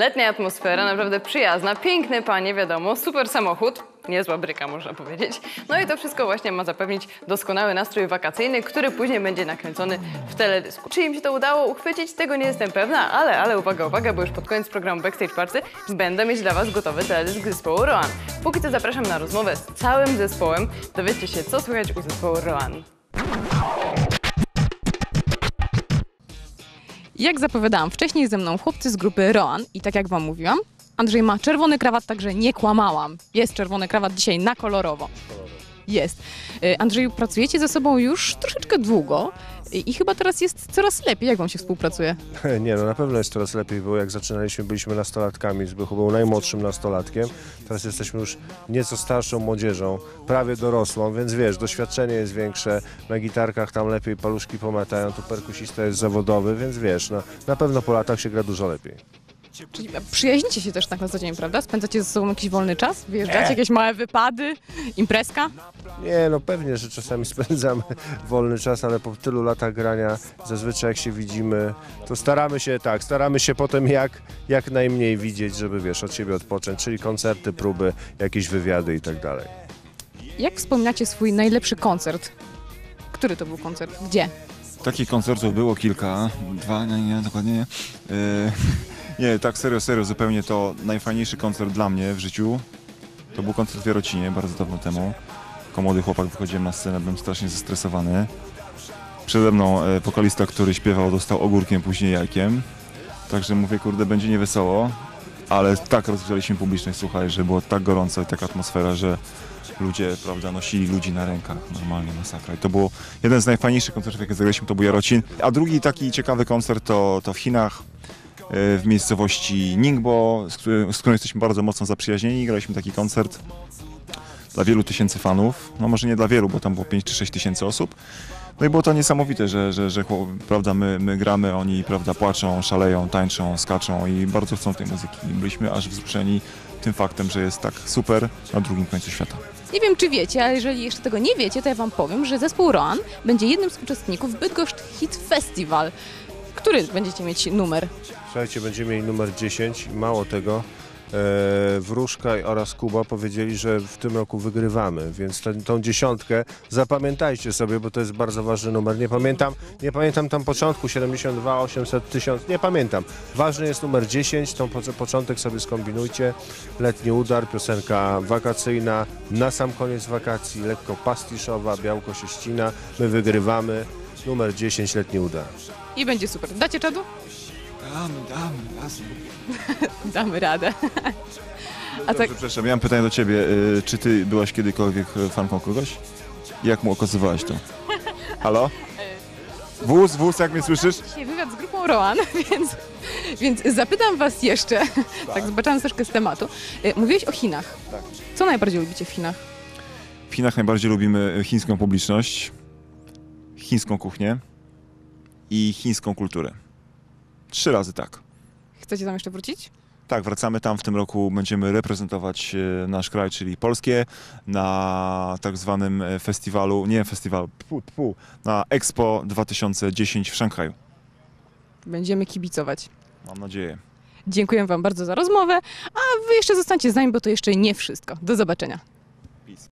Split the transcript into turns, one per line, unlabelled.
Letnia atmosfera, naprawdę przyjazna, piękne panie, wiadomo, super samochód, niezła bryka można powiedzieć. No i to wszystko właśnie ma zapewnić doskonały nastrój wakacyjny, który później będzie nakręcony w teledysku. Czy im się to udało uchwycić? Tego nie jestem pewna, ale, ale uwaga, uwaga, bo już pod koniec programu Backstage Party będę mieć dla Was gotowy teledysk zespołu Roan. Póki co zapraszam na rozmowę z całym zespołem. Dowiedzcie się, co słychać u zespołu Roan.
Jak zapowiadałam, wcześniej ze mną chłopcy z grupy Roan i tak jak wam mówiłam, Andrzej ma czerwony krawat, także nie kłamałam. Jest czerwony krawat dzisiaj na kolorowo. Jest. Y, Andrzeju, pracujecie ze sobą już troszeczkę długo i i chyba teraz jest coraz lepiej. Jak wam się współpracuje?
Nie, no na pewno jest coraz lepiej, bo jak zaczynaliśmy, byliśmy nastolatkami, Zbychu był najmłodszym nastolatkiem, teraz jesteśmy już nieco starszą młodzieżą, prawie dorosłą, więc wiesz, doświadczenie jest większe, na gitarkach tam lepiej paluszki pomatają, tu perkusista jest zawodowy, więc wiesz, no, na pewno po latach się gra dużo lepiej.
Czyli przyjaźnicie się też tak na co dzień, prawda? Spędzacie ze sobą jakiś wolny czas? Wyjeżdżacie jakieś małe wypady? Imprezka?
Nie, no pewnie, że czasami spędzamy wolny czas, ale po tylu latach grania, zazwyczaj jak się widzimy, to staramy się tak, staramy się potem jak, jak najmniej widzieć, żeby wiesz, od siebie odpocząć, czyli koncerty, próby, jakieś wywiady i tak dalej.
Jak wspominacie swój najlepszy koncert? Który to był koncert? Gdzie?
Takich koncertów było kilka, dwa, nie, nie, dokładnie nie. Yy, nie, tak serio, serio, zupełnie to najfajniejszy koncert dla mnie w życiu. To był koncert w Jarocinie bardzo dawno temu. Jako młody chłopak wychodziłem na scenę, byłem strasznie zestresowany. Przede mną e, wokalista, który śpiewał, dostał ogórkiem, później jajkiem. Także mówię, kurde, będzie niewesoło. Ale tak rozgrzaliśmy publiczność, słuchaj, że było tak gorąco i taka atmosfera, że ludzie, prawda, nosili ludzi na rękach, normalnie masakra. I to było jeden z najfajniejszych koncertów, jakie zagraliśmy, to był Jarocin. A drugi taki ciekawy koncert to, to w Chinach, w miejscowości Ningbo, z, którym, z którą jesteśmy bardzo mocno zaprzyjaźnieni. Graliśmy taki koncert dla wielu tysięcy fanów. No może nie dla wielu, bo tam było 5 czy 6 tysięcy osób. No i było to niesamowite, że, że, że prawda, my, my gramy, oni prawda, płaczą, szaleją, tańczą, skaczą i bardzo chcą tej muzyki. Byliśmy aż wzruszeni tym faktem, że jest tak super na drugim końcu świata.
Nie wiem, czy wiecie, ale jeżeli jeszcze tego nie wiecie, to ja wam powiem, że zespół Roan będzie jednym z uczestników Bydgoszcz Hit Festival. Który będziecie mieć numer?
Słuchajcie, będziemy mieli numer 10 i mało tego, e, Wróżka oraz Kuba powiedzieli, że w tym roku wygrywamy, więc tę- tą dziesiątkę zapamiętajcie sobie, bo to jest bardzo ważny numer. Nie pamiętam, nie pamiętam tam początku, 72, 800, 1000, nie pamiętam. Ważny jest numer 10, tą po, początek sobie skombinujcie. Letni udar, piosenka wakacyjna, na sam koniec wakacji, lekko pastiszowa, białko się ścina, my wygrywamy. Numer 10, letni udar.
I będzie super. Dacie czadu?
Damy, damy, jasne.
Damy radę.
A
tak,
Przepraszam, ja mam pytanie do ciebie. Y, Czy ty byłaś kiedykolwiek y, fanką kogoś? Jak mu okazywałaś to? Halo? Wóz, wóz, jak mnie słyszysz?
dzisiaj wywiad z grupą Roan, więc, więc zapytam was jeszcze, tak zobaczyłam troszkę z tematu. Y, Mówiłeś o Chinach.
Tak.
Co najbardziej lubicie w Chinach?
W Chinach najbardziej lubimy y, chińską publiczność, chińską kuchnię i chińską kulturę. Trzy razy tak.
Chcecie tam jeszcze wrócić?
Tak, wracamy tam w tym roku, będziemy reprezentować e, nasz kraj, czyli Polskie, na tak zwanym e, festiwalu, nie festiwalu, pu, pu, na Expo 2010 w Szanghaju.
Będziemy kibicować.
Mam nadzieję.
Dziękuję wam bardzo za rozmowę, a wy jeszcze zostańcie z nami, bo to jeszcze nie wszystko. Do zobaczenia.